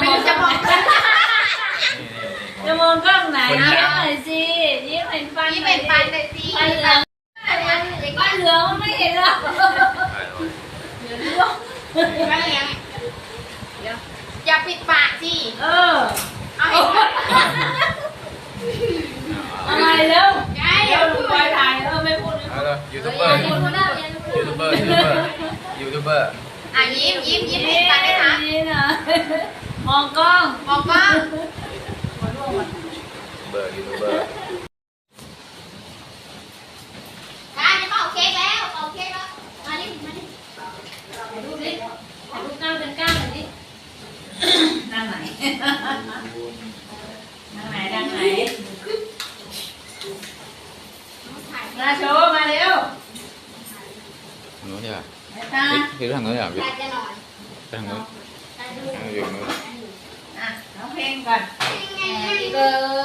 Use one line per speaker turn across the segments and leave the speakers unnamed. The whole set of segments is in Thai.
ไม่รู้จะมอง
นี่นี่นี่
จะมองกล้องไหน
คน
ยิ้
แก่
มหน่อยสิยิ้มเห็นฟัน
นี่
หน่
เป็
อนย
ฟัน
สิ
เลยสิ
ฟันเหลืองฟันเหลืองมันไม่เห็นหรอก
ถ่ายหน่อย
เหลืองร่วง
ฟันเหลืองเดี๋ยวอย่าปิดปากสิ
เออ
เอาให้
อะ อ
ร์
อะยิ้มยิ้มยิ้มปิดปากได้คะ
นี่นะมองกล้อง
มองกล้อง
เบอร์ยูทูบเบอร์
กายจะเป่าเค้กแล้วเป่าเค้กแล้วมาดิมาดิ
ถ่ายรูปดิถ่ายรูปก้าวเป็นก้าวหน่อยดินั่งไหนนั่งไหนนั่งไหนนาโชว์มาเร็ว
ห นูเนี่ย
ไอ้ตา
คือทางโน้นเนี่ยพี่
กายจะนอน
ทางโน้น
กายดู
ทางอยู่โน้น
อะร้องเพลงก่อน Happy birthday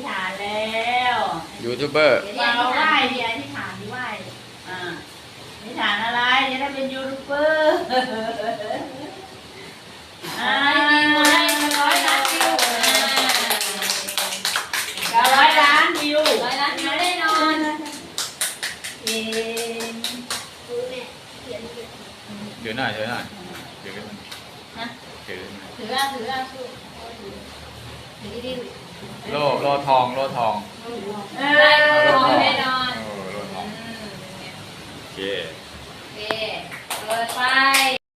อ่า
ที่ฐานแล้ว
ยูทูบเบอร์
เดี๋ยวเราไหว้เดี๋ยวที่ฐานที่ไหว้อ่าที่ฐานอะไรจะได้เป็นยูทูบเบอร์อ่าร้อยล้านวิวอ่าร้อยล้านวิวร้อยล้านวิวแน่นอนเอ๊ะ
ดูเนี่ยเขียนเขียน
เดี๋ยวหน่อยเดี๋ยวหน่อยเดี๋ยวกัน
ฮะ
เดี๋ยวกัน
ถืออะถืออ่ โลโลทอง
โลทองเออโลทองแน่นอนเออโลทอง
โอเคโอเคเปิดไฟ